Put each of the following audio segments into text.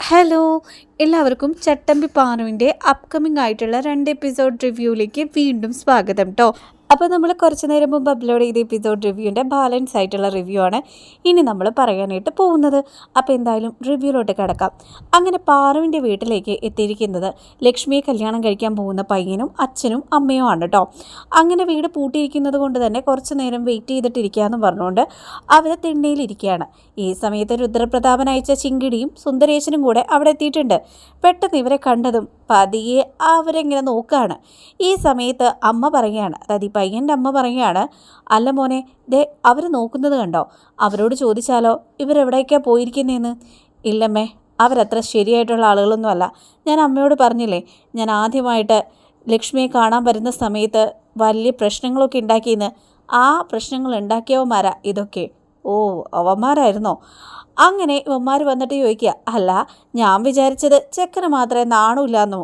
Hello എല്ലാവർക്കും ചട്ടമ്പി പാനുവിന്റെ upcoming ആയിട്ടുള്ള രണ്ട് എപ്പിസോഡ് റിവ്യൂയിലേക്ക് വീണ്ടും സ്വാഗതം കേട്ടോ അപ്പോൾ നമ്മൾ കുറച്ച് നേരം മുമ്പ് അപ്ലോഡ് ചെയ്ത എപ്പിസോഡ് റിവ്യൂവിന്റെ ബാലൻസ് ആയിട്ടുള്ള റിവ്യൂ ആണ് ഇനി നമ്മൾ പറയാനായിട്ട് പോകുന്നത്. അപ്പോൾ എന്തായാലും റിവ്യൂലോട്ട് കിടക്കാം. അങ്ങനെ പാറുവിന്റെ വീട്ടിലേക്ക് എത്തിയിരിക്കുന്നത് ലക്ഷ്മിയെ കല്യാണം കഴിക്കാൻ പോകുന്ന പയ്യനും അച്ഛനും അമ്മയും ആണ് കേട്ടോ അങ്ങനെ വീട് പൂട്ടിയിരിക്കുന്നത് കൊണ്ട് തന്നെ കുറച്ച് നേരം വെയിറ്റ് ചെയ്തിട്ടിരിക്കുകയെന്ന് പറഞ്ഞുകൊണ്ട് അവർ തിണ്ണയിലിരിക്കുകയാണ്. ഈ സമയത്ത് രുദ്രപ്രതാപൻ അയച്ച ചിങ്കിടിയും സുന്ദരേശനും കൂടെ അവിടെ എത്തിയിട്ടുണ്ട്. പെട്ടെന്ന് ഇവരെ കണ്ടതും പതിയെ അവരെങ്ങനെ നോക്കുകയാണ് ഈ സമയത്ത് അമ്മ പറയുകയാണ് അതായത് ഈ പയ്യന്റെ അമ്മ പറയുകയാണ് അല്ല മോനെ ദേ അവർ നോക്കുന്നത് കണ്ടോ? അവരോട് ചോദിച്ചാലോ ഇവരെവിടേക്കാണ് പോയിരിക്കുന്നതെന്ന് ഇല്ലമ്മേ അവരത്ര ശരിയായിട്ടുള്ള ആളുകളൊന്നുമല്ല ഞാൻ അമ്മയോട് പറഞ്ഞില്ലേ ഞാൻ ആദ്യമായിട്ട് ലക്ഷ്മിയെ കാണാൻ വരുന്ന സമയത്ത് വലിയ പ്രശ്നങ്ങളൊക്കെ ഉണ്ടാക്കിയെന്ന്. ആ പ്രശ്നങ്ങൾ ഉണ്ടാക്കിയവന്മാരാ ഇതൊക്കെ. ഓ അവന്മാരായിരുന്നോ? അങ്ങനെ ഇവന്മാർ വന്നിട്ട് ചോദിക്കുക അല്ല ഞാൻ വിചാരിച്ചത് ചെക്കന് മാത്രമേ നാണമില്ലാന്നോ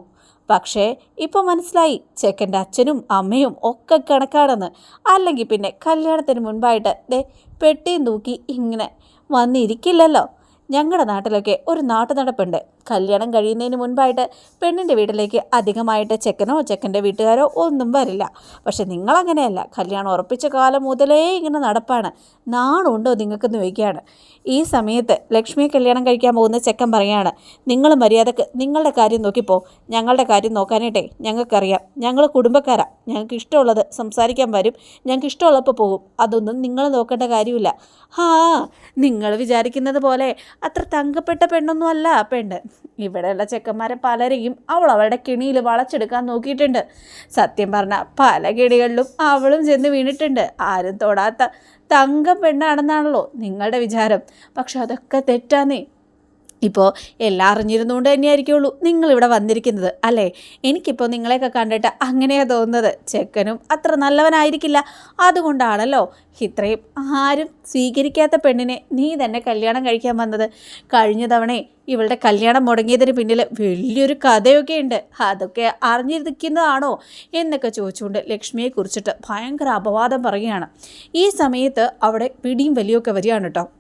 പക്ഷേ ഇപ്പം മനസ്സിലായി ചെക്കന്റെ അച്ഛനും അമ്മയും ഒക്കെ കണക്കാണെന്ന്. അല്ലെങ്കിൽ പിന്നെ കല്യാണത്തിന് മുൻപായിട്ട് ദേ പെട്ടിയും തൂക്കി ഇങ്ങനെ വന്നിരിക്കില്ലല്ലോ. ഞങ്ങളുടെ നാട്ടിലൊക്കെ ഒരു നാട്ടു നടപ്പുണ്ട് കല്യാണം കഴിയുന്നതിന് മുൻപായിട്ട് പെണ്ണിന്റെ വീട്ടിലേക്ക് അധികമായിട്ട് ചെക്കനോ ചെക്കന്റെ വീട്ടുകാരോ ഒന്നും വരില്ല. പക്ഷെ നിങ്ങളങ്ങനെയല്ല. കല്യാണം ഉറപ്പിച്ച കാലം മുതലേ ഇങ്ങനെ നടപ്പാണ്. നാണുണ്ടോ നിങ്ങൾക്കെന്ന് ചോദിക്കുകയാണ്. ഈ സമയത്ത് ലക്ഷ്മിയെ കല്യാണം കഴിക്കാൻ പോകുന്ന ചെക്കൻ പറയാണ് നിങ്ങൾ മര്യാദയ്ക്ക് നിങ്ങളുടെ കാര്യം നോക്കിപ്പോ. ഞങ്ങളുടെ കാര്യം നോക്കാനായിട്ടെ ഞങ്ങൾക്കറിയാം. ഞങ്ങൾ കുടുംബക്കാരാ. ഞങ്ങൾക്ക് ഇഷ്ടമുള്ളത് സംസാരിക്കാൻ വരും. ഞങ്ങൾക്ക് ഇഷ്ടമുള്ളപ്പോൾ പോകും. അതൊന്നും നിങ്ങൾ നോക്കേണ്ട കാര്യമില്ല. ഹാ നിങ്ങൾ വിചാരിക്കുന്നത് പോലെ അത്ര തങ്കപ്പെട്ട പെണ്ണൊന്നും അല്ല പെണ്ണ്. ഇവിടെയുള്ള ചെക്കന്മാരെ പലരെയും അവൾ അവളുടെ കിണിയിൽ വളച്ചെടുക്കാൻ നോക്കിയിട്ടുണ്ട്. സത്യം പറഞ്ഞ പല കിണികളിലും അവളും ചെന്ന് വീണിട്ടുണ്ട്. ആരും തൊടാത്ത തങ്കം പെണ്ണാണെന്നാണല്ലോ നിങ്ങളുടെ വിചാരം. പക്ഷെ അതൊക്കെ തെറ്റാന്നേ. ഇപ്പോൾ എല്ലാം അറിഞ്ഞിരുന്നുകൊണ്ട് തന്നെയായിരിക്കുള്ളൂ നിങ്ങളിവിടെ വന്നിരിക്കുന്നത് അല്ലേ? എനിക്കിപ്പോൾ നിങ്ങളെയൊക്കെ കണ്ടിട്ട് അങ്ങനെയാണ് തോന്നുന്നത്. ചെക്കനും അത്ര നല്ലവനായിരിക്കില്ല. അതുകൊണ്ടാണല്ലോ ഇത്രയും ആരും സ്വീകരിക്കാത്ത പെണ്ണിനെ നീ തന്നെ കല്യാണം കഴിക്കാൻ വന്നത്. കഴിഞ്ഞ തവണ ഇവളുടെ കല്യാണം മുടങ്ങിയതിന് പിന്നിൽ വലിയൊരു കഥയൊക്കെ ഉണ്ട് അതൊക്കെ അറിഞ്ഞിരിക്കുന്നതാണോ എന്നൊക്കെ ചോദിച്ചുകൊണ്ട് ലക്ഷ്മിയെ കുറിച്ചിട്ട് ഭയങ്കര അപവാദം പറയുകയാണ്. ഈ സമയത്ത് അവിടെ പിടിയും വലിയൊക്കെ വരികയാണ് കേട്ടോ.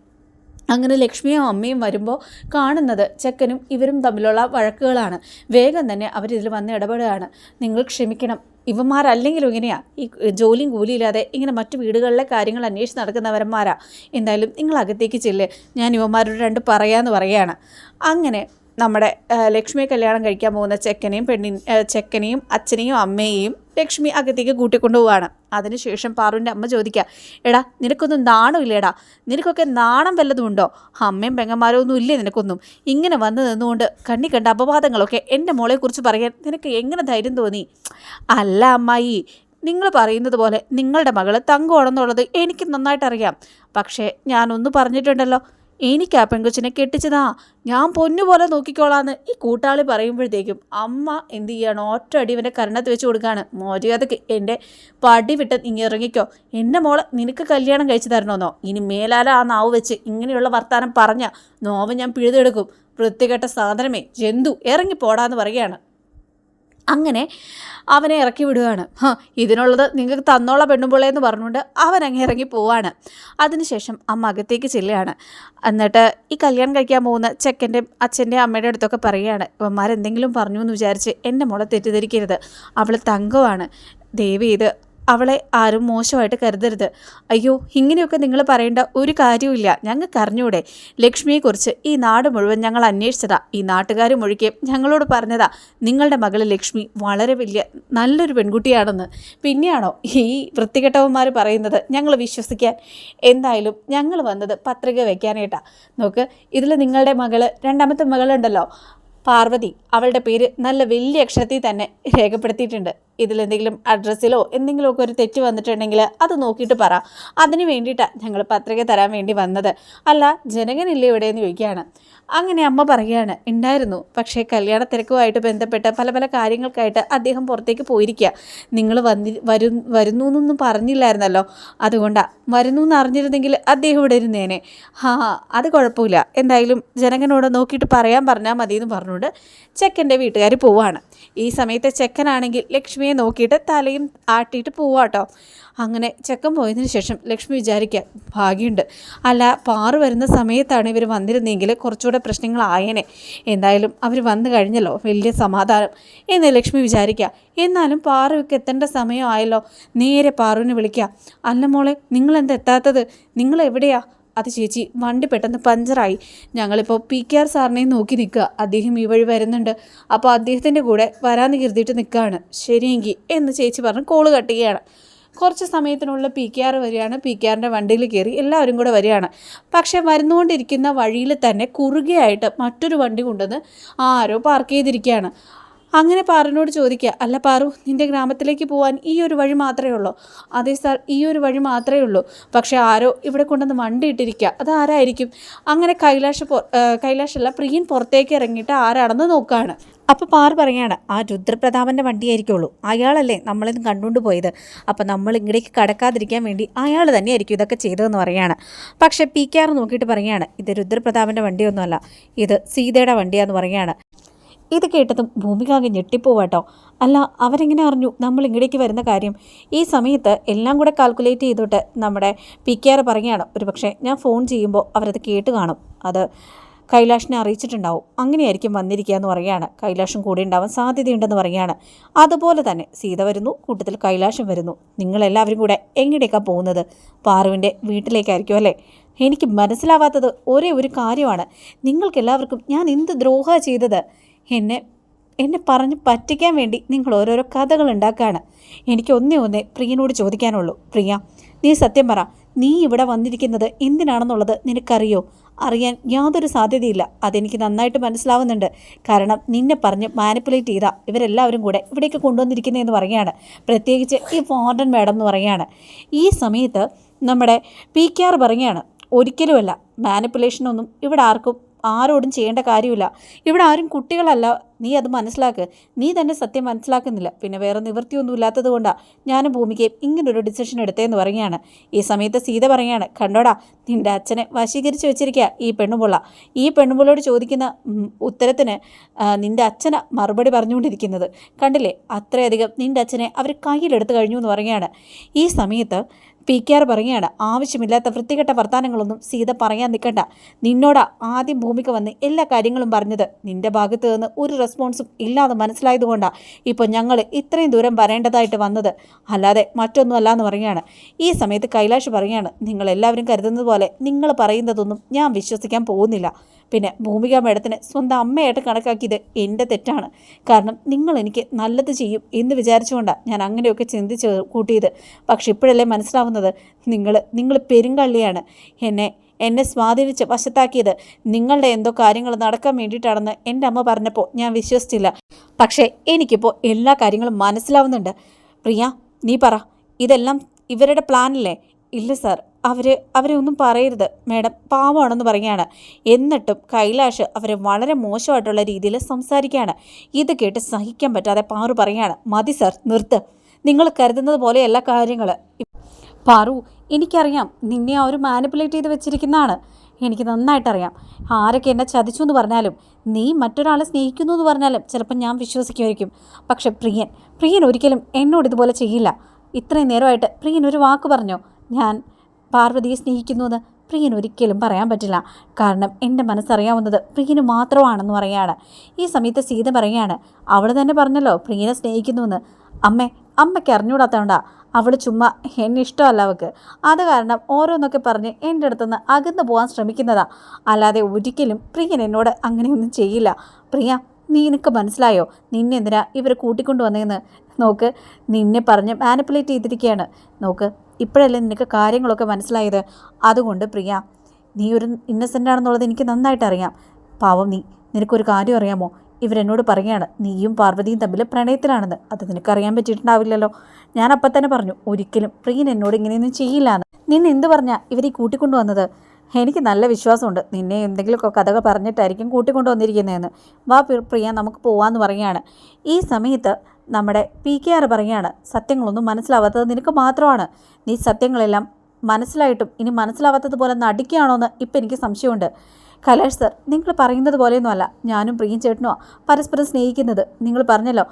അങ്ങനെ ലക്ഷ്മിയും അമ്മയും വരുമ്പോൾ കാണുന്നത് ചെക്കനും ഇവരും തമ്മിലുള്ള വഴക്കുകളാണ്. വേഗം തന്നെ അവരിതിൽ വന്ന് ഇടപെടുകയാണ്. നിങ്ങൾ ക്ഷമിക്കണം. ഇവന്മാരല്ലെങ്കിലും ഇങ്ങനെയാ. ഈ ജോലിയും കൂലിയില്ലാതെ ഇങ്ങനെ മറ്റു വീടുകളിലെ കാര്യങ്ങൾ അന്വേഷിച്ച് നടക്കുന്നവരന്മാരാ. എന്തായാലും നിങ്ങൾ അകത്തേക്ക് ചെല്ല്. ഞാൻ ഇവന്മാരോട് രണ്ട് പറയാമെന്ന് പറയുകയാണ്. അങ്ങനെ നമ്മുടെ ലക്ഷ്മിയെ കല്യാണം കഴിക്കാൻ പോകുന്ന ചെക്കനെയും പെണ്ണിൻ ചെക്കനെയും അച്ഛനെയും അമ്മയെയും ലക്ഷ്മി അകത്തേക്ക് കൂട്ടിക്കൊണ്ടു പോവാണ് അതിനുശേഷം പാറുവിന്റെ അമ്മ ചോദിക്കുക എടാ നിനക്കൊന്നും നാണമില്ലേടാ നിനക്കൊക്കെ നാണം വല്ലതും ഉണ്ടോ? അമ്മയും പെങ്ങന്മാരോ ഒന്നും ഇല്ലേ നിനക്കൊന്നും? ഇങ്ങനെ വന്ന് നിന്നുകൊണ്ട് കണ്ണി കണ്ട അപവാദങ്ങളൊക്കെ എന്റെ മോളെക്കുറിച്ച് പറയാൻ നിനക്ക് എങ്ങനെ ധൈര്യം തോന്നി? അല്ല അമ്മായി നിങ്ങൾ പറയുന്നത് പോലെ നിങ്ങളുടെ മകൾ തങ്കമാണെന്നുള്ളത് എനിക്ക് നന്നായിട്ടറിയാം. പക്ഷേ ഞാനൊന്ന് പറഞ്ഞിട്ടുണ്ടല്ലോ. എനിക്ക് ആ പെൺകൊച്ചിനെ കെട്ടിച്ചതാ. ഞാൻ പൊന്നുപോലെ നോക്കിക്കോളാന്ന് ഈ കൂട്ടാളി പറയുമ്പോഴത്തേക്കും അമ്മ എന്ത് ചെയ്യണം? ഒറ്റ അടി ഇവന്റെ കരണത്ത് വെച്ച് കൊടുക്കുകയാണ് മര്യാദയ്ക്ക് എന്റെ പടി വിട്ട് ഇങ്ങനെ ഇറങ്ങിക്കോ. എന്റെ മോളെ നിനക്ക് കല്യാണം കഴിച്ചു തരണമെന്നോ ഇനി മേലാല ആ നാവ് വെച്ച് ഇങ്ങനെയുള്ള വർത്തമാനം പറഞ്ഞ നോവ് ഞാൻ പിഴുതെടുക്കും. വൃത്തികെട്ട സാധനമേ. ജന്തു ഇറങ്ങി പോടാന്ന് പറയുകയാണ്. അങ്ങനെ അവനെ ഇറക്കി വിടുകയാണ്. ഇതിനുള്ളത് നിങ്ങൾക്ക് തന്നോള പെണ്ണുപിള്ളേ എന്ന് പറഞ്ഞുകൊണ്ട് അവൻ അങ്ങ് ഇറങ്ങി പോവാണ്. അതിനുശേഷം അമ്മ അകത്തേക്ക് ചെല്ലുകയാണ്. എന്നിട്ട് ഈ കല്യാണം കഴിക്കാൻ പോകുന്ന ചെക്കന്റെ അച്ഛന്റെ അമ്മയുടെ അടുത്തൊക്കെ പറയുകയാണ്. ഇവന്മാരെന്തെങ്കിലും പറഞ്ഞു എന്ന് വിചാരിച്ച് എന്റെ മോളെ തെറ്റിദ്ധരിക്കരുത്. അവൾ തങ്കമാണ് ദേവി ഇത് അവളെ ആരും മോശമായിട്ട് കരുതരുത്. അയ്യോ ഇങ്ങനെയൊക്കെ നിങ്ങൾ പറയേണ്ട ഒരു കാര്യമില്ല ഞങ്ങൾക്ക് അറിഞ്ഞൂടെ. ലക്ഷ്മിയെക്കുറിച്ച് ഈ നാട് മുഴുവൻ ഞങ്ങൾ അന്വേഷിച്ചതാ. ഈ നാട്ടുകാർ ഒഴികെ ഞങ്ങളോട് പറഞ്ഞതാ നിങ്ങളുടെ മകൾ ലക്ഷ്മി വളരെ വലിയ നല്ലൊരു പെൺകുട്ടിയാണെന്ന്. പിന്നെയാണോ ഈ വൃത്തികെട്ടവന്മാർ പറയുന്നത്? ഞങ്ങൾ വിശ്വസിക്കാൻ. എന്തായാലും ഞങ്ങൾ വന്നത് പത്രിക വയ്ക്കാനായിട്ടാ നോക്ക് ഇതിൽ നിങ്ങളുടെ മകൾ രണ്ടാമത്തെ മകളുണ്ടല്ലോ പാർവതി. അവളുടെ പേര് നല്ല വലിയ അക്ഷരത്തിൽ തന്നെ രേഖപ്പെടുത്തിയിട്ടുണ്ട്. ഇതിലെന്തെങ്കിലും അഡ്രസ്സിലോ എന്തെങ്കിലുമൊക്കെ ഒരു തെറ്റ് വന്നിട്ടുണ്ടെങ്കിൽ അത് നോക്കിയിട്ട് പറ. അതിന് വേണ്ടിയിട്ടാണ് ഞങ്ങൾ പത്രിക തരാൻ വേണ്ടി വന്നത്. അല്ല ജനകനില്ലേ എന്ന് ചോദിക്കുകയാണ്. അങ്ങനെ അമ്മ പറയുകയാണ് ഉണ്ടായിരുന്നു പക്ഷേ കല്യാണ തിരക്കുമായിട്ട് ബന്ധപ്പെട്ട് പല പല കാര്യങ്ങൾക്കായിട്ട് അദ്ദേഹം പുറത്തേക്ക് പോയിരിക്കുക നിങ്ങൾ വന്നി വരു വരുന്നു എന്നൊന്നും പറഞ്ഞില്ലായിരുന്നല്ലോ. അതുകൊണ്ടാണ് വരുന്നു എന്ന് അറിഞ്ഞിരുന്നെങ്കിൽ അദ്ദേഹം ഇവിടെ ഇരുന്നേനെ. ഹാ അത് കുഴപ്പമില്ല. എന്തായാലും ജനകനോട് നോക്കിയിട്ട് പറയാൻ പറഞ്ഞാൽ മതി എന്ന് പറഞ്ഞുകൊണ്ട് ചെക്കന്റെ വീട്ടുകാർ പോവാണ്. ഈ സമയത്ത് ചെക്കനാണെങ്കിൽ ലക്ഷ്മിയെ നോക്കിയിട്ട് തലയും ആട്ടിയിട്ട് പോവാട്ടോ അങ്ങനെ ചെക്കൻ പോയതിന് ശേഷം ലക്ഷ്മി വിചാരിക്കുക ഭാഗ്യമുണ്ട് അല്ല പാറു വരുന്ന സമയത്താണ് ഇവർ വന്നിരുന്നെങ്കിൽ കുറച്ചുകൂടെ പ്രശ്നങ്ങളായേനെ എന്തായാലും അവർ വന്നു കഴിഞ്ഞല്ലോ വലിയ സമാധാനം എന്ന് ലക്ഷ്മി വിചാരിക്കുക എന്നാലും പാറുവിക്ക് എത്തേണ്ട സമയമായല്ലോ. നേരെ പാറുവിനെ വിളിക്കുക അല്ല മോളെ നിങ്ങളെന്താ എത്താത്തത്? നിങ്ങൾ എവിടെയാ അത് ചേച്ചി വണ്ടി പെട്ടെന്ന് പഞ്ചറായി. ഞങ്ങളിപ്പോൾ പി കെ ആർ സാറിനെ നോക്കി നിൽക്കുക. അദ്ദേഹം ഈ വഴി വരുന്നുണ്ട്. അപ്പോൾ അദ്ദേഹത്തിന്റെ കൂടെ വരാമെന്ന് കരുതിയിട്ട് നിൽക്കുകയാണ്. ശരിയെങ്കിൽ എന്ന് ചേച്ചി പറഞ്ഞ് കോൾ കട്ട് കുറച്ച് സമയത്തിനുള്ളിൽ പി കെ ആർ വരികയാണ്. പി കെ ആറിന്റെ വണ്ടിയിൽ കയറി എല്ലാവരും കൂടെ വരികയാണ്. പക്ഷേ വരുന്നുകൊണ്ടിരിക്കുന്ന വഴിയിൽ തന്നെ കുറുകയായിട്ട് മറ്റൊരു വണ്ടി കൊണ്ടുവന്ന് ആരോ പാർക്ക് ചെയ്തിരിക്കുകയാണ്. അങ്ങനെ പാറിനോട് ചോദിക്കുക അല്ല പാറു നിന്റെ ഗ്രാമത്തിലേക്ക് പോകാൻ ഈ ഒരു വഴി മാത്രമേ ഉള്ളൂ. അതെ സാർ ഈ ഒരു വഴി മാത്രമേ ഉള്ളൂ. പക്ഷേ ആരോ ഇവിടെ കൊണ്ടുവന്ന് വണ്ടി ഇട്ടിരിക്കുക. അത് ആരായിരിക്കും? അങ്ങനെ കൈലാഷ് കൈലാഷല്ല പ്രിയൻ പുറത്തേക്ക് ഇറങ്ങിയിട്ട് ആരാണെന്ന് നോക്കുകയാണ് അപ്പോൾ പാർ പറയാണ് ആ രുദ്രപ്രതാപന്റെ വണ്ടിയായിരിക്കുള്ളൂ. അയാളല്ലേ നമ്മളിന്ന് കണ്ടുകൊണ്ട് പോയത്. അപ്പോൾ നമ്മൾ ഇങ്ങടേക്ക് കടക്കാതിരിക്കാൻ വേണ്ടി അയാൾ തന്നെയായിരിക്കും ഇതൊക്കെ ചെയ്തതെന്ന് പറയാണ് പക്ഷേ പി കെ ആർ നോക്കിയിട്ട് പറയാണ് ഇത് രുദ്രപ്രതാപന്റെ വണ്ടിയൊന്നുമല്ല. ഇത് സീതയുടെ വണ്ടിയാന്ന് പറയാണ് ഇത് കേട്ടതും ഭൂമികാകെ ഞെട്ടിപ്പോവാട്ടോ അല്ല അവരെങ്ങനെ അറിഞ്ഞു? നമ്മൾ ഇങ്ങടേക്ക് വരുന്ന കാര്യം. ഈ സമയത്ത് എല്ലാം കൂടെ കാൽക്കുലേറ്റ് ചെയ്തിട്ട് നമ്മുടെ പി കെ ആർ പറയുകയാണ്. ഒരു പക്ഷേ ഞാൻ ഫോൺ ചെയ്യുമ്പോൾ അവരത് കേട്ട് കാണും. അത് കൈലാഷിനെ അറിയിച്ചിട്ടുണ്ടാവും. അങ്ങനെയായിരിക്കും വന്നിരിക്കുക എന്ന് പറയുകയാണ്. കൈലാഷും കൂടെ ഉണ്ടാവാൻ സാധ്യതയുണ്ടെന്ന് പറയുകയാണ്. അതുപോലെ തന്നെ സീത വരുന്നു കൂട്ടത്തിൽ കൈലാഷം വരുന്നു. നിങ്ങളെല്ലാവരും കൂടെ എങ്ങടേക്കാണ് പോകുന്നത്? പാറുവിന്റെ വീട്ടിലേക്കായിരിക്കും അല്ലേ? എനിക്ക് മനസ്സിലാവാത്തത് ഒരേ ഒരു കാര്യമാണ്. നിങ്ങൾക്കെല്ലാവർക്കും ഞാൻ എന്ത് ദ്രോഹ ചെയ്തത്? എന്നെ എന്നെ പറഞ്ഞ് പറ്റിക്കാൻ വേണ്ടി നിങ്ങൾ ഓരോരോ കഥകൾ ഉണ്ടാക്കുകയാണ്. എനിക്ക് ഒന്നേ ഒന്നേ പ്രിയനോട് ചോദിക്കാനുള്ളൂ. പ്രിയ നീ സത്യം പറ. നീ ഇവിടെ വന്നിരിക്കുന്നത് എന്തിനാണെന്നുള്ളത് നിനക്കറിയോ? അറിയാൻ യാതൊരു സാധ്യതയില്ല. അതെനിക്ക് നന്നായിട്ട് മനസ്സിലാവുന്നുണ്ട്. കാരണം നിന്നെ പറഞ്ഞ് മാനിപ്പുലേറ്റ് ചെയ്ത ഇവരെല്ലാവരും കൂടെ ഇവിടേക്ക് കൊണ്ടുവന്നിരിക്കുന്നതെന്ന് പറയുകയാണ്. പ്രത്യേകിച്ച് ഈ വാർഡൻ മാഡം എന്ന് പറയുകയാണ്. ഈ സമയത്ത് നമ്മുടെ പി കെ ആർ പറയുകയാണ് ഒരിക്കലുമല്ല. മാനിപ്പുലേഷനൊന്നും ഇവിടെ ആർക്കും ആരോടും ചെയ്യേണ്ട കാര്യമില്ല. ഇവിടെ ആരും കുട്ടികളല്ല. നീ അത് മനസ്സിലാക്ക്. നീ തന്നെ സത്യം മനസ്സിലാക്കുന്നില്ല. പിന്നെ വേറെ നിവൃത്തിയൊന്നും ഇല്ലാത്തത് കൊണ്ടാണ് ഞാനും ഭൂമികയും ഇങ്ങനൊരു ഡിസിഷൻ എടുത്തേന്ന് പറയുകയാണ്. ഈ സമയത്ത് സീത പറയുകയാണ് കണ്ടോടാ നിന്റെ അച്ഛനെ വശീകരിച്ച് വെച്ചിരിക്കുക ഈ പെണ്ണുപുള്ള. ഈ പെണ്ണുപുള്ളോട് ചോദിക്കുന്ന ഉത്തരത്തിന് നിന്റെ അച്ഛന മറുപടി പറഞ്ഞുകൊണ്ടിരിക്കുന്നത്. കണ്ടില്ലേ? അത്രയധികം നിന്റെ അച്ഛനെ അവർ കയ്യിലെടുത്ത് കഴിഞ്ഞു എന്ന് പറയുകയാണ്. ഈ സമയത്ത് പി കെ ആർ പറയുകയാണ് ആവശ്യമില്ലാത്ത വൃത്തികെട്ട വർത്തമാനങ്ങളൊന്നും സീത പറയാൻ നിൽക്കണ്ട. നിന്നോട് ആദ്യം ഭൂമിക്ക് വന്ന് എല്ലാ കാര്യങ്ങളും പറഞ്ഞത്. നിന്റെ ഭാഗത്ത് നിന്ന് ഒരു റെസ്പോൺസും ഇല്ലാതെ മനസ്സിലായതുകൊണ്ടാണ് ഇപ്പോൾ ഞങ്ങൾ ഇത്രയും ദൂരം വരേണ്ടതായിട്ട് വന്നത്. അല്ലാതെ മറ്റൊന്നുമല്ല എന്ന് പറയുകയാണ്. ഈ സമയത്ത് കൈലാഷ് പറയുകയാണ് നിങ്ങൾ എല്ലാവരും കരുതുന്നത് പോലെ നിങ്ങൾ പറയുന്നതൊന്നും ഞാൻ വിശ്വസിക്കാൻ പോകുന്നില്ല. പിന്നെ ഭൂമിക മേഡത്തിന് സ്വന്തം അമ്മയായിട്ട് കണക്കാക്കിയത് എന്റെ തെറ്റാണ്. കാരണം നിങ്ങൾ എനിക്ക് നല്ലത് ചെയ്യും എന്ന് വിചാരിച്ചുകൊണ്ടാണ് ഞാൻ അങ്ങനെയൊക്കെ ചിന്തിച്ച് കൂട്ടിയത്. പക്ഷെ ഇപ്പോഴല്ലേ മനസ്സിലാവുന്നത് നിങ്ങൾ നിങ്ങൾ പെരുങ്കള്ളിയാണ്. എന്നെ എന്നെ സ്വാധീനിച്ച് വശത്താക്കിയത് നിങ്ങളുടെ എന്തോ കാര്യങ്ങൾ നടക്കാൻ വേണ്ടിയിട്ടാണെന്ന് എന്റെ അമ്മ പറഞ്ഞപ്പോൾ ഞാൻ വിശ്വസിച്ചില്ല. പക്ഷേ എനിക്കിപ്പോൾ എല്ലാ കാര്യങ്ങളും മനസ്സിലാവുന്നുണ്ട്. പ്രിയ നീ പറ ഇതെല്ലാം ഇവരുടെ പ്ലാനല്ലേ? ഇല്ല സാർ അവർ അവരെ ഒന്നും പറയരുത്. മേഡം പാവമാണെന്ന് പറയുകയാണ്. എന്നിട്ടും കൈലാഷ് അവരെ വളരെ മോശമായിട്ടുള്ള രീതിയിൽ സംസാരിക്കുകയാണ്. ഇത് കേട്ട് സഹിക്കാൻ പറ്റാതെ പാറു പറയുകയാണ്. മതി സാർ നിർത്ത്. നിങ്ങൾ കരുതുന്നത് പോലെയല്ല കാര്യങ്ങൾ പാറു എനിക്കറിയാം നിന്നെ അവർ മാനിപ്പുലേറ്റ് ചെയ്ത് വെച്ചിരിക്കുന്നതാണ്. എനിക്ക് നന്നായിട്ടറിയാം. ആരൊക്കെ എന്നെ ചതിച്ചു എന്ന് പറഞ്ഞാലും നീ മറ്റൊരാളെ സ്നേഹിക്കുന്നു എന്ന് പറഞ്ഞാലും ചിലപ്പോൾ ഞാൻ വിശ്വസിക്കുമായിരിക്കും. പക്ഷെ പ്രിയൻ പ്രിയൻ ഒരിക്കലും എന്നോട് ഇതുപോലെ ചെയ്യില്ല. ഇത്രയും നേരമായിട്ട് പ്രിയൻ ഒരു വാക്ക് പറഞ്ഞോ? ഞാൻ പാർവതിയെ സ്നേഹിക്കുന്നു എന്ന് പ്രിയൻ ഒരിക്കലും പറയാൻ പറ്റില്ല. കാരണം എന്റെ മനസ്സറിയാവുന്നത് പ്രിയന് മാത്രമാണെന്ന് പറയാണ് ഈ സമയത്ത് സീത പറയുകയാണ് അവൾ തന്നെ പറഞ്ഞല്ലോ പ്രിയനെ സ്നേഹിക്കുന്നുവെന്ന് അമ്മേ അമ്മയ്ക്ക് അറിഞ്ഞുകൂടാത്തതുകൊണ്ടാ. അവൾ ചുമ്മാ എന്നെ ഇഷ്ടമല്ല അവൾക്ക് അത് കാരണം ഓരോന്നൊക്കെ പറഞ്ഞ് എന്റെ അടുത്തുനിന്ന് അകന്നു പോകാൻ ശ്രമിക്കുന്നതാ. അല്ലാതെ ഒരിക്കലും പ്രിയൻ എന്നോട് അങ്ങനെയൊന്നും ചെയ്യില്ല. പ്രിയ നീ നിനക്ക് മനസ്സിലായോ? നിന്നെ എന്തിനാ ഇവർ കൂട്ടിക്കൊണ്ടു വന്നതെന്ന് നോക്ക് നിന്നെ പറഞ്ഞ് മാനിപ്പുലേറ്റ് ചെയ്തിരിക്കുകയാണ് നോക്ക് ഇപ്പോഴല്ലേ നിനക്ക് കാര്യങ്ങളൊക്കെ മനസ്സിലായത്? അതുകൊണ്ട് പ്രിയ നീ ഒരു ഇന്നസെന്റ് ആണെന്നുള്ളത് എനിക്ക് നന്നായിട്ട് അറിയാം പാവം നീ നിനക്കൊരു കാര്യം അറിയാമോ? ഇവരെന്നോട് പറയുകയാണ് നീയും പാർവതിയും തമ്മിൽ പ്രണയത്തിലാണെന്ന്. അത് നിനക്കറിയാൻ പറ്റിയിട്ടുണ്ടാവില്ലല്ലോ. ഞാൻ അപ്പം തന്നെ പറഞ്ഞു ഒരിക്കലും പ്രിയൻ എന്നോട് ഇങ്ങനെയൊന്നും ചെയ്യില്ലാന്ന്. നിന്നെ എന്ത് പറഞ്ഞാൽ ഇവരെ കൂട്ടിക്കൊണ്ടു വന്നത് എനിക്ക് നല്ല വിശ്വാസമുണ്ട്. നിന്നെ എന്തെങ്കിലുമൊക്കെ കഥകൾ പറഞ്ഞിട്ടായിരിക്കും കൂട്ടിക്കൊണ്ടു വന്നിരിക്കുന്നതെന്ന് വാ പ്രിയ നമുക്ക് പോവാന്ന് പറയുകയാണ്. ഈ സമയത്ത് നമ്മുടെ പി കെ ആർ പറയുകയാണ് സത്യങ്ങളൊന്നും മനസ്സിലാവാത്തത് നിനക്ക് മാത്രമാണ്. നീ സത്യങ്ങളെല്ലാം മനസ്സിലായിട്ടും ഇനി മനസ്സിലാവാത്തതുപോലെ നടിക്കുകയാണോ എന്ന് ഇപ്പം എനിക്ക് സംശയമുണ്ട്. കൈലാഷ് സർ നിങ്ങൾ പറയുന്നത് പോലെയൊന്നും അല്ല. ഞാനും പ്രിയും ചേട്ടനോ പരസ്പരം സ്നേഹിക്കുന്നത്. നിങ്ങൾ പറഞ്ഞല്ലോ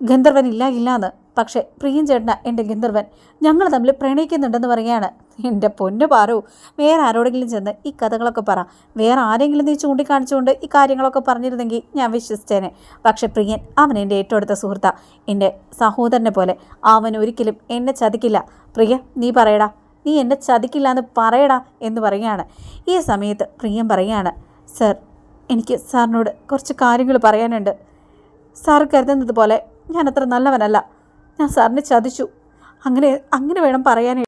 ഗന്ധർവൻ ഇല്ല ഇല്ല എന്ന് പക്ഷേ പ്രിയൻ ചേട്ടന എന്റെ ഗന്ധർവൻ. ഞങ്ങൾ തമ്മിൽ പ്രണയിക്കുന്നുണ്ടെന്ന് പറയുകയാണ്. എന്റെ പൊന്നു പാറു വേറെ ആരോടെങ്കിലും ചെന്ന് ഈ കഥകളൊക്കെ പറ. വേറെ ആരെങ്കിലും നീ ചൂണ്ടിക്കാണിച്ചുകൊണ്ട് ഈ കാര്യങ്ങളൊക്കെ പറഞ്ഞിരുന്നെങ്കിൽ ഞാൻ വിശ്വസിച്ചേനെ. പക്ഷേ പ്രിയൻ അവൻ എന്റെ ഏറ്റവും അടുത്ത സുഹൃത്താണ് എന്റെ സഹോദരനെ പോലെ അവൻ ഒരിക്കലും എന്നെ ചതിക്കില്ല. പ്രിയ നീ പറയടാ. നീ എന്നെ ചതിക്കില്ല എന്ന് പറയടാ എന്ന് പറയുകയാണ്. ഈ സമയത്ത് പ്രിയം പറയുകയാണ് സർ എനിക്ക് സാറിനോട് കുറച്ച് കാര്യങ്ങൾ പറയാനുണ്ട്. സാർ കരുതുന്നത് പോലെ ഞാൻ അത്ര നല്ലവനല്ല. ഞാൻ സാറിനെ ചതിച്ചു. അങ്ങനെ അങ്ങനെ വേണം പറയാനേ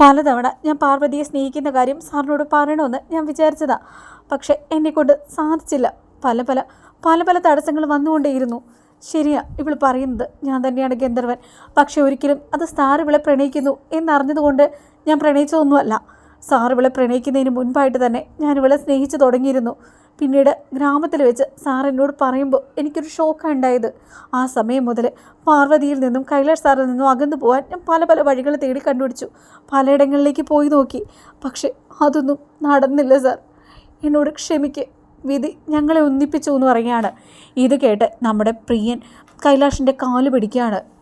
പലതവണ ഞാൻ പാർവതിയെ സ്നേഹിക്കുന്ന കാര്യം സാറിനോട് പറയണമെന്ന് ഞാൻ വിചാരിച്ചതാ. പക്ഷേ എന്നെക്കൊണ്ട് സാധിച്ചില്ല. പല പല പല പല തടസ്സങ്ങൾ വന്നുകൊണ്ടേയിരുന്നു. ശരിയാ ഇവൾ പറയുന്നത് ഞാൻ തന്നെയാണ് ഗന്ധർവൻ. പക്ഷെ ഒരിക്കലും അത് സാർ ഇവളെ പ്രണയിക്കുന്നു എന്നറിഞ്ഞതുകൊണ്ട് ഞാൻ പ്രണയിച്ചതൊന്നുമല്ല. സാർ ഇവളെ പ്രണയിക്കുന്നതിന് മുൻപായിട്ട് തന്നെ ഞാൻ ഇവളെ സ്നേഹിച്ചു തുടങ്ങിയിരുന്നു. പിന്നീട് ഗ്രാമത്തിൽ വെച്ച് സാർ എന്നോട് പറയുമ്പോൾ എനിക്കൊരു ഷോക്കാണ് ഉണ്ടായത്. ആ സമയം മുതൽ പാർവതിയിൽ നിന്നും കൈലാഷ് സാറിൽ നിന്നും അകന്നു പോകാൻ ഞാൻ പല പല വഴികൾ തേടി കണ്ടുപിടിച്ചു. പലയിടങ്ങളിലേക്ക് പോയി നോക്കി. പക്ഷേ അതൊന്നും നടന്നില്ല സാർ. എന്നോട് ക്ഷമിക്ക്. വിധി ഞങ്ങളെ ഒന്നിപ്പിച്ചു എന്ന് പറയുകയാണ്. ഇത് കേട്ട് നമ്മുടെ പ്രിയൻ കൈലാഷിന്റെ കാൽ പിടിക്കുകയാണ്.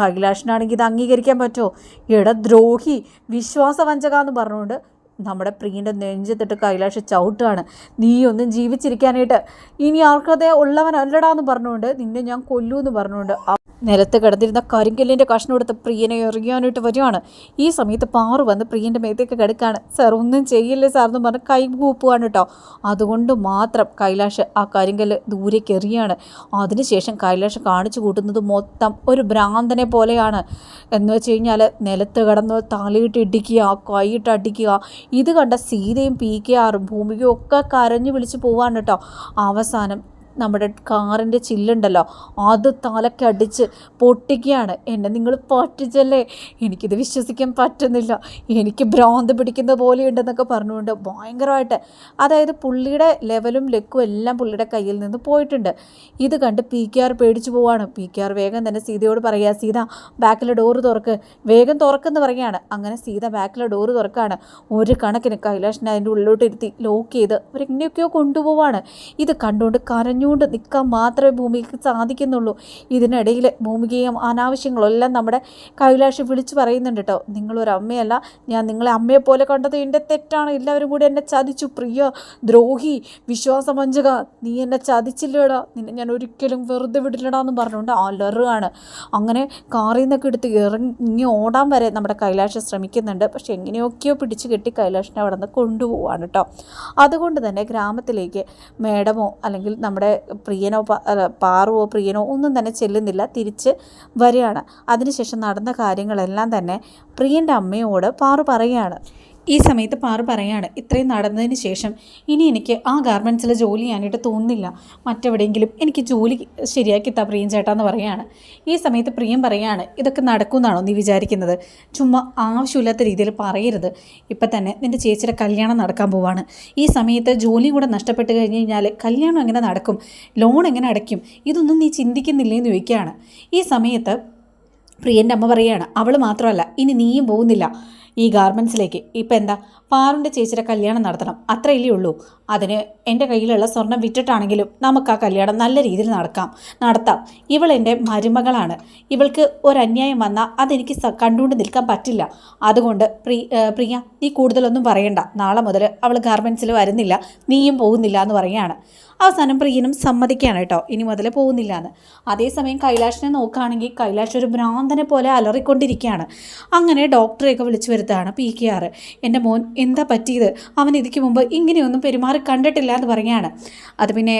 കൈലാഷിനാണെങ്കിൽ ഇത് അംഗീകരിക്കാൻ പറ്റുമോ? എട ദ്രോഹി വിശ്വാസവഞ്ചക എന്ന് പറഞ്ഞുകൊണ്ട് നമ്മുടെ പ്രിയന്റെ നെഞ്ചത്തിട്ട് കൈലാഷ് ചവിട്ടുകയാണ്. നീ ഒന്നും ജീവിച്ചിരിക്കാനായിട്ട് ഇനി ആർക്കതേ ഉള്ളവനല്ലടാന്ന് പറഞ്ഞുകൊണ്ട് നിന്നെ ഞാൻ കൊല്ലൂ എന്ന് പറഞ്ഞുകൊണ്ട് നിലത്ത് കിടന്നിരുന്ന കരിങ്കല്ലിന്റെ കഷ്ണം എടുത്ത് പ്രിയനെ എറിയാനായിട്ട് വരികയാണ്. ഈ സമയത്ത് പാറു വന്ന് പ്രിയന്റെ മേത്തേക്ക് കിടക്കുകയാണ് സാർ ഒന്നും ചെയ്യില്ല സാർ എന്ന് പറഞ്ഞ് കൈ കൂപ്പുകയാണ് കേട്ടോ. അതുകൊണ്ട് മാത്രം കൈലാഷ് ആ കരിങ്കല്ല് ദൂരേക്ക് എറിയാണ്. അതിനുശേഷം കൈലാഷ് കാണിച്ചു കൂട്ടുന്നത് മൊത്തം ഒരു ഭ്രാന്തനെ പോലെയാണ്. എന്ന് വെച്ച് കഴിഞ്ഞാൽ നിലത്ത് കിടന്ന് തലയിട്ട് ഇടിക്കുക കൈയിട്ട് അടിക്കുക ഇത് കണ്ട സീതയും പി കെ ആറും ഭൂമികയും ഒക്കെ കരഞ്ഞു വിളിച്ച് പോവാണ് കേട്ടോ. അവസാനം നമ്മുടെ കാറിന്റെ ചില്ലുണ്ടല്ലോ അത് തലക്കടിച്ച് പൊട്ടിക്കുകയാണ്. എന്നെ നിങ്ങൾ പറ്റിച്ചല്ലേ? എനിക്കിത് വിശ്വസിക്കാൻ പറ്റുന്നില്ല. എനിക്ക് ഭ്രാന്ത് പിടിക്കുന്ന പോലെയുണ്ടെന്നൊക്കെ പറഞ്ഞുകൊണ്ട് ഭയങ്കരമായിട്ട് അതായത് പുള്ളിയുടെ ലെവലും ലെക്കും എല്ലാം പുള്ളിയുടെ കയ്യിൽ നിന്ന് പോയിട്ടുണ്ട്. ഇത് കണ്ട് പി കെ ആർ പേടിച്ചു പോവാണ്. പി കെ ആർ വേഗം തന്നെ സീതയോട് പറയുക സീത ബാക്കിലെ ഡോറ് തുറക്ക്. വേഗം തുറക്കെന്ന് പറയുകയാണ്. അങ്ങനെ സീത ബാക്കിലെ ഡോറ് തുറക്കുകയാണ് ഒരു കണക്കിന് കൈലാഷിനെ അതിന്റെ ഉള്ളിലോട്ട് ഇരുത്തി ലോക്ക് ചെയ്ത് അവരെങ്ങനെയൊക്കെയോ കൊണ്ടുപോവാണ്. ഇത് കണ്ടുകൊണ്ട് കരഞ്ഞുകൊണ്ട് നിൽക്കാൻ മാത്രമേ ഭൂമിക്ക് സാധിക്കുന്നുള്ളൂ. ഇതിനിടയിൽ ഭൂമികയും അനാവശ്യങ്ങളെല്ലാം നമ്മുടെ കൈലാഷ് വിളിച്ചു പറയുന്നുണ്ട് കേട്ടോ. നിങ്ങളൊരു അമ്മയല്ല. ഞാൻ നിങ്ങളെ അമ്മയെ പോലെ കണ്ടത് എന്റെ തെറ്റാണ്. എല്ലാവരും കൂടി എന്നെ ചതിച്ചു. പ്രിയ ദ്രോഹി വിശ്വാസവഞ്ചക നീ എന്നെ ചതിച്ചില്ലടാ. നിന്നെ ഞാൻ ഒരിക്കലും വെറുതെ വിടില്ലടാ എന്ന് പറഞ്ഞുകൊണ്ട് അലറുകയാണ്. അങ്ങനെ കാറിൽ നിന്നൊക്കെ എടുത്ത് ഇറങ്ങി ഓടാൻ വരെ നമ്മുടെ കൈലാഷ് ശ്രമിക്കുന്നുണ്ട്. പക്ഷെ എങ്ങനെയൊക്കെയോ പിടിച്ച് കെട്ടി കൈലാഷിനെ അവിടെ നിന്ന് കൊണ്ടുപോവാണ് കേട്ടോ. അതുകൊണ്ട് തന്നെ ഗ്രാമത്തിലേക്ക് മേഡമോ അല്ലെങ്കിൽ നമ്മുടെ പ്രിയനോ പാറുവോ പ്രിയനോ ഒന്നും തന്നെ ചെല്ലുന്നില്ല. തിരിച്ച് വരികയാണ്. അതിനുശേഷം നടന്ന കാര്യങ്ങളെല്ലാം തന്നെ പ്രിയന്റെ അമ്മയോട് പാറു പറയുകയാണ്. ഈ സമയത്ത് പാറ പറയാണ് ഇത്രയും നടന്നതിന് ശേഷം ഇനി എനിക്ക് ആ ഗാർമെന്റ്സിൽ ജോലി ചെയ്യാനായിട്ട് തോന്നുന്നില്ല. മറ്റെവിടെയെങ്കിലും എനിക്ക് ജോലി ശരിയാക്കി താ പ്രിയം ചേട്ടാന്ന് പറയാണ്. ഈ സമയത്ത് പ്രിയം പറയാണ് ഇതൊക്കെ നടക്കുമെന്നാണോ നീ വിചാരിക്കുന്നത്? ചുമ്മാ ആവശ്യമില്ലാത്ത രീതിയിൽ പറയരുത്. ഇപ്പം തന്നെ നിന്റെ ചേച്ചിയുടെ കല്യാണം നടക്കാൻ പോവാണ്. ഈ സമയത്ത് ജോലി കൂടെ നഷ്ടപ്പെട്ട് കഴിഞ്ഞ് കഴിഞ്ഞാൽ കല്യാണം എങ്ങനെ നടക്കും? ലോൺ എങ്ങനെ അടയ്ക്കും? ഇതൊന്നും നീ ചിന്തിക്കുന്നില്ലേന്ന് ചോദിക്കുകയാണ്. ഈ സമയത്ത് പ്രിയന്റെ അമ്മ പറയുകയാണ് അവൾ മാത്രമല്ല ഇനി നീയും പോകുന്നില്ല. ഈ ഗാർമെൻസിലേക്ക് ഇപ്പം എന്താ? പാറുന്റെ ചേച്ചിയുടെ കല്യാണം നടത്തണം. അത്രയല്ലേ ഉള്ളൂ. അതിന് എന്റെ കയ്യിലുള്ള സ്വർണം വിറ്റിട്ടാണെങ്കിലും നമുക്ക് ആ കല്യാണം നല്ല രീതിയിൽ നടക്കാം നടത്താം. ഇവൾ എന്റെ മരുമകളാണ്. ഇവൾക്ക് ഒരന്യായം വന്നാൽ അതെനിക്ക് കണ്ടുകൊണ്ട് നിൽക്കാൻ പറ്റില്ല. അതുകൊണ്ട് പ്രി പ്രിയ നീ കൂടുതലൊന്നും പറയണ്ട. നാളെ മുതൽ അവൾ ഗാർമെൻസിൽ വരുന്നില്ല. നീയും പോകുന്നില്ല എന്ന് പറയുകയാണ്. അവസാനം പ്രിയനും സമ്മതിക്കുകയാണ് കേട്ടോ. ഇനി മുതൽ പോകുന്നില്ല എന്ന് അതേസമയം കൈലാഷിനെ നോക്കുകയാണെങ്കിൽ കൈലാഷ് ഒരു ഭ്രാന്തനെ പോലെ അലറിക്കൊണ്ടിരിക്കുകയാണ്. അങ്ങനെ ഡോക്ടറെയൊക്കെ വിളിച്ചു വരുത്താണ് പി കെ ആർ. എന്റെ മോൻ എന്താ പറ്റിയത്? അവൻ ഇതിക്ക് മുമ്പ് ഇങ്ങനെയൊന്നും പെരുമാറി കണ്ടിട്ടില്ല എന്ന് പറയുകയാണ്. അത് പിന്നെ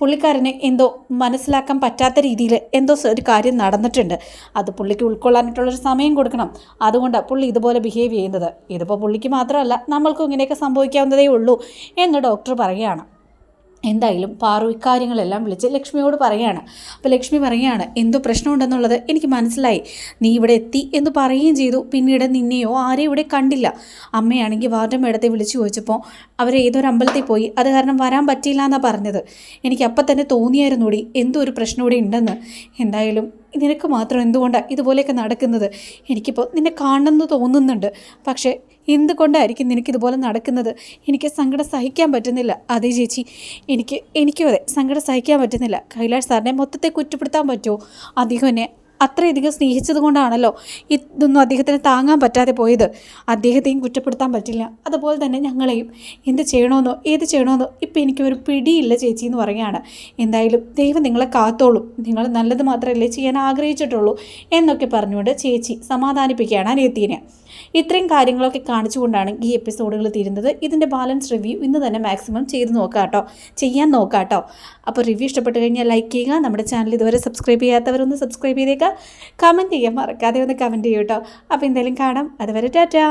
പുള്ളിക്കാരന് എന്തോ മനസ്സിലാക്കാൻ പറ്റാത്ത രീതിയിൽ എന്തോ ഒരു കാര്യം നടന്നിട്ടുണ്ട്. അത് പുള്ളിക്ക് ഉൾക്കൊള്ളാനായിട്ടുള്ളൊരു സമയം കൊടുക്കണം. അതുകൊണ്ട് പുള്ളി ഇതുപോലെ ബിഹേവ് ചെയ്യുന്നത്. ഇതിപ്പോൾ പുള്ളിക്ക് മാത്രമല്ല നമ്മൾക്കും ഇങ്ങനെയൊക്കെ സംഭവിക്കാവുന്നതേ ഉള്ളൂ എന്ന് ഡോക്ടർ പറയുകയാണ്. എന്തായാലും പാറു ഇക്കാര്യങ്ങളെല്ലാം വിളിച്ച് ലക്ഷ്മിയോട് പറയുകയാണ്. അപ്പോൾ ലക്ഷ്മി പറയുകയാണ് എന്തോ പ്രശ്നമുണ്ടെന്നുള്ളത് എനിക്ക് മനസ്സിലായി. നീ ഇവിടെ എത്തി എന്ന് പറയുകയും ചെയ്തു. പിന്നീട് നിന്നെയോ ആരെയും ഇവിടെ കണ്ടില്ല. അമ്മയാണെങ്കിൽ വാർഡ് മേഡത്തെ വിളിച്ചു ചോദിച്ചപ്പോൾ അവർ ഏതൊരു അമ്പലത്തിൽ പോയി? അത് കാരണം വരാൻ പറ്റിയില്ല എന്നാണ് പറഞ്ഞത്. എനിക്ക് അപ്പം തന്നെ തോന്നിയായിരുന്നൂടി. എന്തോ ഒരു പ്രശ്നം ഇവിടെ ഉണ്ടെന്ന്. എന്തായാലും നിനക്ക് മാത്രം എന്തുകൊണ്ടാണ് ഇതുപോലെയൊക്കെ നടക്കുന്നത്? എനിക്കിപ്പോൾ നിന്നെ കാണണമെന്ന് തോന്നുന്നുണ്ട്. പക്ഷേ എന്തുകൊണ്ടായിരിക്കും നിനക്കിതുപോലെ നടക്കുന്നത്? എനിക്ക് സങ്കടം സഹിക്കാൻ പറ്റുന്നില്ല. അതേ ചേച്ചി എനിക്ക് എനിക്കും അതെ സങ്കടം സഹിക്കാൻ പറ്റുന്നില്ല. കൈലാഷ് സാറിനെ മൊത്തത്തെ കുറ്റപ്പെടുത്താൻ പറ്റുമോ? അദ്ദേഹം എന്നെ അത്രയധികം സ്നേഹിച്ചത് കൊണ്ടാണല്ലോ ഇതൊന്നും അദ്ദേഹത്തിന് താങ്ങാൻ പറ്റാതെ പോയത്. അദ്ദേഹത്തെയും കുറ്റപ്പെടുത്താൻ പറ്റില്ല. അതുപോലെ തന്നെ ഞങ്ങളെയും. എന്ത് ചെയ്യണമെന്നോ ഏത് ചെയ്യണമെന്നോ ഇപ്പം എനിക്കൊരു പിടിയില്ല ചേച്ചി എന്ന് പറയുകയാണ്. എന്തായാലും ദൈവം നിങ്ങളെ കാത്തോളും. നിങ്ങൾ നല്ലത് മാത്രമല്ലേ ചെയ്യാൻ ആഗ്രഹിച്ചിട്ടുള്ളൂ എന്നൊക്കെ പറഞ്ഞുകൊണ്ട് ചേച്ചി സമാധാനിപ്പിക്കുകയാണ് അനിയത്തീനെ. ഇത്രയും കാര്യങ്ങളൊക്കെ കാണിച്ചുകൊണ്ടാണ് ഈ എപ്പിസോഡുകൾ തീരുന്നത്. ഇതിന്റെ ബാലൻസ് റിവ്യൂ ഇന്ന് തന്നെ മാക്സിമം ചെയ്ത് നോക്കാം കേട്ടോ. ചെയ്യാൻ നോക്കാം കേട്ടോ. അപ്പോൾ റിവ്യൂ ഇഷ്ടപ്പെട്ട് കഴിഞ്ഞാൽ ലൈക്ക് ചെയ്യുക. നമ്മുടെ ചാനൽ ഇതുവരെ സബ്സ്ക്രൈബ് ചെയ്യാത്തവരൊന്ന് സബ്സ്ക്രൈബ് ചെയ്തേക്കുക കമന്റ് ചെയ്യാൻ മറക്കാതെ ഒന്ന് കമന്റ് ചെയ്യൂ കേട്ടോ. അപ്പോൾ എന്തായാലും കാണാം. അതുവരെ ടാറ്റാ.